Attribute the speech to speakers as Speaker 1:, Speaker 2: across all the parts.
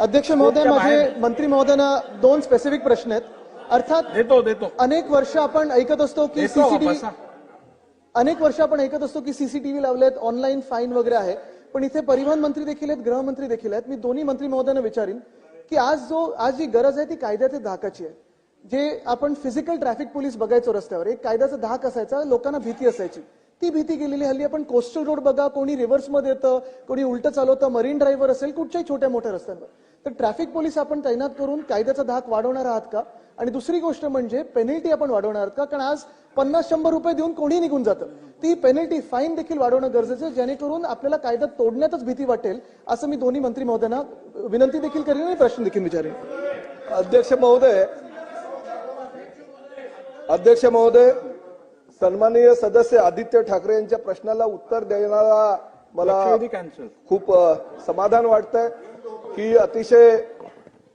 Speaker 1: अध्यक्ष महोदय माझे मंत्री महोदयांना दोन स्पेसिफिक प्रश्न आहेत. अर्थात
Speaker 2: देतो देतो.
Speaker 1: अनेक वर्ष आपण ऐकत असतो की सीसीटीव्ही. अनेक वर्ष आपण ऐकत असतो की सीसीटीव्ही लावलेत ऑनलाईन फाईन वगैरे आहे. पण इथे परिवहन मंत्री देखील आहेत गृहमंत्री देखील आहेत. मी दोन्ही मंत्री महोदयांना विचारीन की आज जो आज जी गरज आहे ती कायद्याच्या धाकाची आहे. जे आपण फिजिकल ट्रॅफिक पोलीस बघायचो रस्त्यावर एक कायद्याचा धाक असायचा लोकांना भीती असायची. ती भीती गेलेली हल्ली आपण कोस्टल रोड बघा कोणी रिव्हर्समध्ये येतं कोणी उलटं चालवतं मरीन ड्रायव्हर असेल कुठच्याही छोट्या मोठ्या रस्त्यांवर. तर ट्रॅफिक पोलीस आपण तैनात करून कायद्याचा धाक वाढवणार आहात का? आणि दुसरी गोष्ट म्हणजे पेनल्टी आपण वाढवणार आहात का? कारण आज पन्नास शंभर रुपये देऊन कोणी निघून जातं. ती पेनल्टी फाईन देखील वाढवणं गरजेचं आहे जेणेकरून आपल्याला कायदा तोडण्यातच भीती वाटेल असं मी दोन्ही मंत्री महोदयांना विनंती देखील करेन आणि प्रश्न देखील विचारेन.
Speaker 3: अध्यक्ष महोदय अध्यक्ष महोदय सन्माननीय सदस्य आदित्य ठाकरे यांच्या प्रश्नाला उत्तर देणारा मला खूप समाधान वाटतंय की अतिशय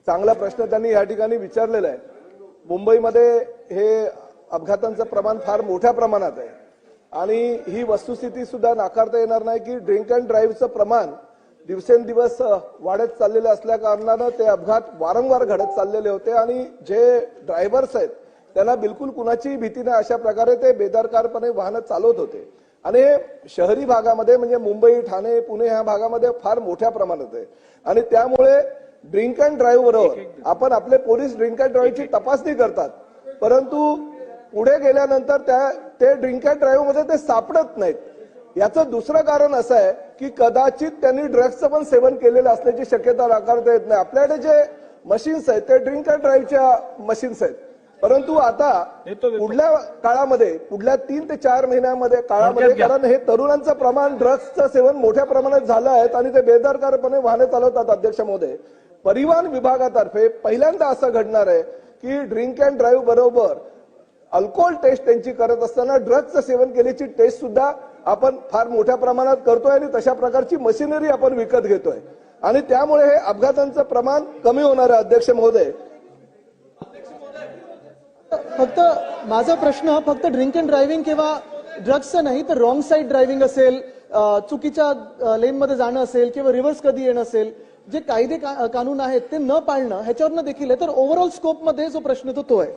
Speaker 3: चांगला प्रश्न त्यांनी या ठिकाणी विचारलेला आहे. मुंबईमध्ये हे अपघातांचं प्रमाण फार मोठ्या प्रमाणात आहे. आणि ही वस्तुस्थिती सुद्धा नाकारता येणार नाही की ड्रिंक अँड ड्राईव्हचं प्रमाण दिवसेंदिवस वाढत चाललेलं असल्या कारणानं ते अपघात वारंवार घडत चाललेले होते आणि जे ड्रायव्हर्स आहेत त्यांना बिलकुल कुणाचीही भीती नाही. अशा प्रकारे ते बेदरकारपणे वाहनं चालवत होते. आणि शहरी भागामध्ये म्हणजे मुंबई ठाणे पुणे ह्या भागामध्ये फार मोठ्या प्रमाणात आहे. आणि त्यामुळे ड्रिंक अँड ड्राईव्ह बरोबर आपण आपले पोलीस ड्रिंक अँड ड्राईव्हची तपासणी करतात. परंतु पुढे गेल्यानंतर त्या ते ड्रिंक अँड ड्राईव्हमध्ये ते सापडत नाहीत. याचं दुसरं कारण असं आहे की कदाचित त्यांनी ड्रग्जचं पण सेवन केलेलं असल्याची शक्यता नाकारता येत नाही. आपल्याकडे जे मशीन्स आहेत ते ड्रिंक अँड ड्राईव्हच्या मशीन्स आहेत. परंतु आता. पुढल्या काळामध्ये पुढल्या तीन ते चार महिन्यामध्ये काळामध्ये. कारण हे तरुणांचं प्रमाण ड्रग्सचं सेवन मोठ्या प्रमाणात झालं आहे आणि ते बेदरकारपणे वाहने चालवतात अध्यक्ष महोदय परिवहन विभागातर्फे पहिल्यांदा असं घडणार आहे की ड्रिंक अँड ड्राईव्ह बरोबर अल्कोहोल टेस्ट त्यांची करत असताना ड्रग्जचं सेवन केल्याची टेस्ट सुद्धा आपण फार मोठ्या प्रमाणात करतोय आणि तशा प्रकारची मशिनरी आपण विकत घेतोय आणि त्यामुळे हे अपघातांचं प्रमाण कमी होणार आहे अध्यक्ष महोदय
Speaker 1: फक्त माझा प्रश्न फक्त ड्रिंक अँड ड्रायव्हिंग किंवा ड्रग्सचं नाही तर रॉंग साईड ड्रायव्हिंग असेल चुकीच्या लेनमध्ये जाणं असेल किंवा रिव्हर्स कधी येणं असेल जे कायदे का- कानून आहेत ते न पाळणं ह्याच्यावरनं देखील आहे. तर ओव्हरऑल स्कोपमध्ये जो प्रश्न तो तो आहे.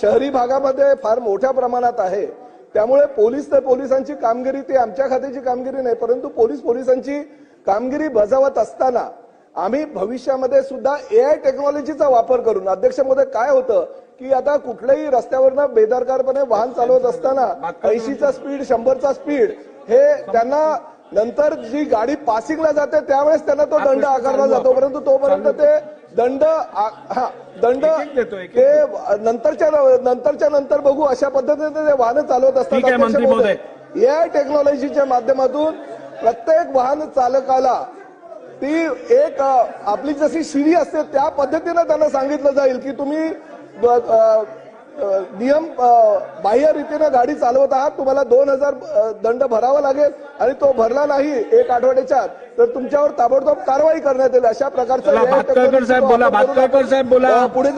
Speaker 3: शहरी भागामध्ये फार मोठ्या प्रमाणात आहे. त्यामुळे पोलीस तर पोलिसांची कामगिरी ती आमच्या खात्याची कामगिरी नाही परंतु पोलीस पोलिसांची कामगिरी बजावत असताना आम्ही भविष्यामध्ये सुद्धा एआय टेक्नॉलॉजीचा वापर करून अध्यक्षमध्ये काय होतं की आता कुठल्याही रस्त्यावरनं बेदरकारपणे वाहन चालवत असताना ऐंशीचा स्पीड शंभरचा स्पीड हे त्यांना नंतर जी गाडी पासिंगला जाते त्यावेळेस त्यांना तो दंड आकारला जातो. परंतु तोपर्यंत ते दंड हा दंड ते नंतरच्या नंतरच्या नंतर बघू अशा पद्धतीने ते वाहनं चालवत असतात. महोदय. एआय टेक्नॉलॉजीच्या माध्यमातून प्रत्येक वाहन चालकाला ती एक आपली जशी शिडी असते त्या पद्धतीनं त्यांना सांगितलं जाईल की तुम्ही नियम बाह्य रीतीनं गाडी चालवत आहात तुम्हाला दोन हजार दंड भरावा लागेल आणि तो भरला नाही एक आठवड्याच्या तर तुमच्यावर ताबडतोब कारवाई करण्यात येईल अशा प्रकारचं पुढे